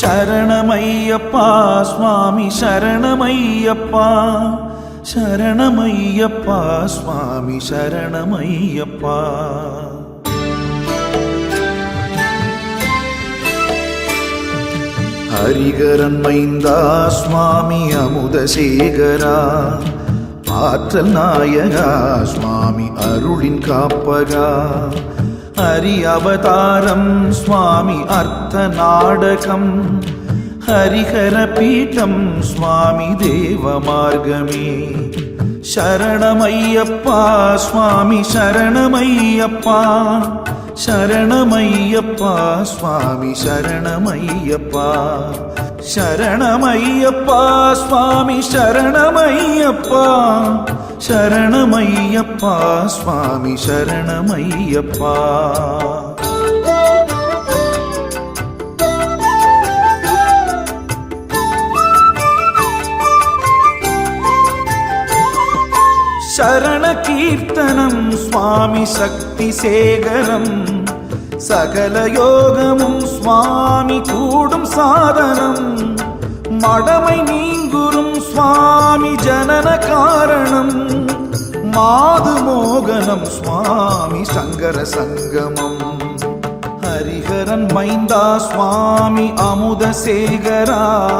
சரணமையப்பா சுவாமி சரணமையப்பா. சரணமையப்பா சுவாமி சரணமையப்பா. ஹரிகரன் மைந்தா சுவாமி அமுதசேகரா. ஆற்றல் நாயகா சுவாமி அருளின் காப்பகா. ஹரி அவதாரம் சுவாமி அர்த்த நாடகம். ஹரிஹர பீட்டம் சுவாமி தேவ மார்க்கமே. சரணமையப்பா சுவாமி சரணமையப்பா. சரணமையப்பா சுவாமி சரணமையப்பா. சரணமையப்பா சுவாமி சரணமையப்பா. சரணமையப்பா சுவாமி சரணமையப்பா. சரண கீர்த்தனம் சுவாமி சக்தி சேகரம். சகல யோகமும் சுவாமி கூடும் சாதனம். மடமை நீங்குறும் சுவாமி ஜனன காரணம். மாது மோகனம் சுவாமி சங்கர சங்கமம். ஹரிஹரன் மைந்தா சுவாமி அமுத சேகரா.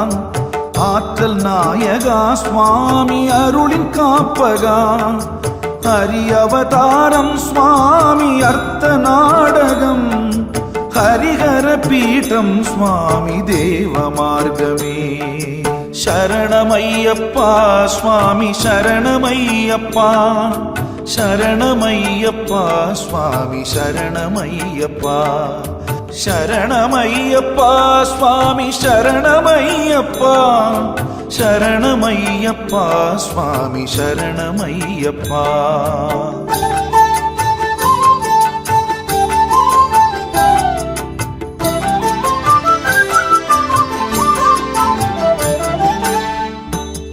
ஆற்றல் நாயகா சுவாமி அருளின் காப்பகா. ஹரி அவதாரம் சுவாமி அர்த்த நாடகம். ஹரிஹர பீட்டம் சுவாமி தேவ மார்க்கமே. சரணமையப்பா சுவாமி சரணமையப்பா. சரணமையப்பா சுவாமி சரணமையப்பா. சரணமையப்பா சுவாமி சரணமையப்பா. சரணமையப்பா சுவாமி சரணமையப்பா.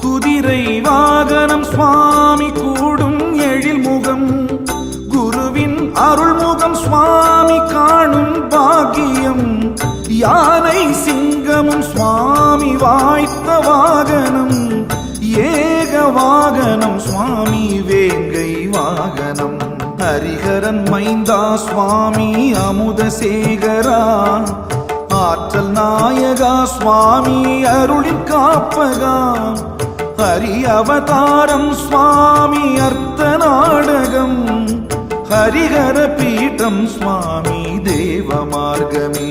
குதிரை வாகனம் சுவாமி கூடும் எழில் முகம் குருவின் அருள்முகம் சுவாமி காணும் பாக்கியம். யார் ஆதித்த வாகனம் ஏக வாகனம் சுவாமி வேங்கை வாகனம். ஹரிகரன் மைந்தா சுவாமி அமுதசேகரா ஆற்றல் நாயகா சுவாமி அருளின் காப்பகா. ஹரி அவதாரம் சுவாமி அர்த்த நாடகம். ஹரிஹர பீட்டம் சுவாமி தேவ மார்கமே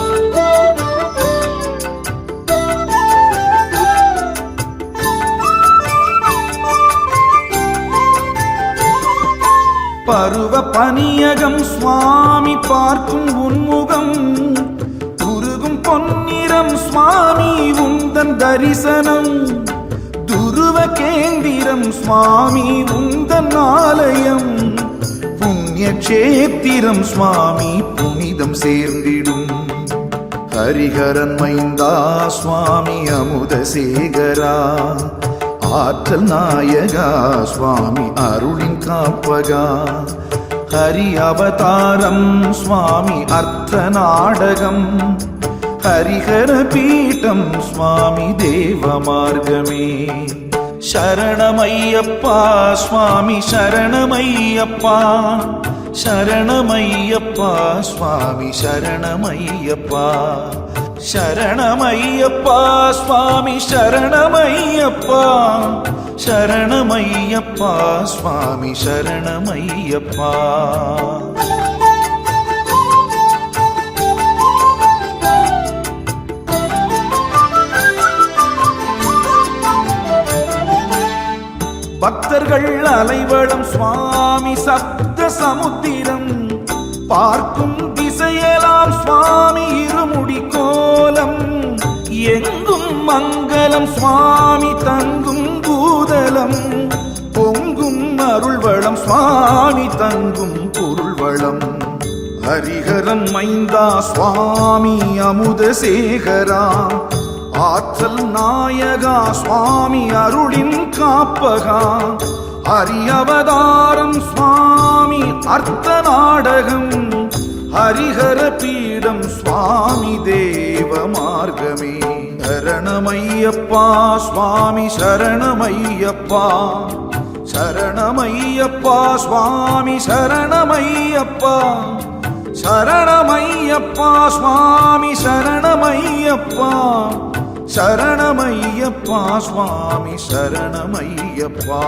பருவ பனியகம் சுவாமி பார்க்கும் உன்முகம். உருகும் பொன்னிறம் சுவாமி உந்தன் தரிசனம். துருவ கேந்திரம் சுவாமி உந்தன் ஆலயம். புண்ணிய கஷேத்திரம் சுவாமி புனிதம் சேர்ந்திடும். ஹரிஹரன் மைந்தா சுவாமி அமுத சேகரா ஆற்றல் நாயகா சுவாமி அருளின் காப்பகா. ஹரி அவதாரம் சுவாமி அர்த்த நாடகம். ஹரிஹர பீட்டம் சுவாமி தேவ மார்க்கமே. சரணமையப்பா சுவாமி சரணமையப்பா. சரணமையப்பா சுவாமி சரணமையப்பா. சரணமையப்பா சுவாமி சரணமையப்பா. சரணமையப்பா சுவாமி சரணமையப்பா. பக்தர்கள் அலைவடம் சுவாமி சப்த சமுத்திரம் பார்க்கும் திசையெல்லாம் சுவாமி இருமுடி கோலம். எங்கும் மங்களம் சுவாமி தங்கும் பூதலம். பொங்கும் அருள்வளம் சுவாமி தங்கும் பொருள்வளம். ஹரிஹரன் மைந்தா சுவாமி அமுத சேகரா ஆற்றல் நாயகா சுவாமி அருளின் காப்பகா. ஹரியவதாரம் சுவாமி அர்த்த நாடகம் ஹரிஹர பீடம் சுவாமி தேவ மார்க்கமே. சரணமையப்பா சுவாமி சரணமையப்பா. சரணமையப்பா சுவாமி சரணமையப்பா. சரணமையப்பா சுவாமி சரணமையப்பா. சரணமையப்பா சுவாமி சரணமையப்பா.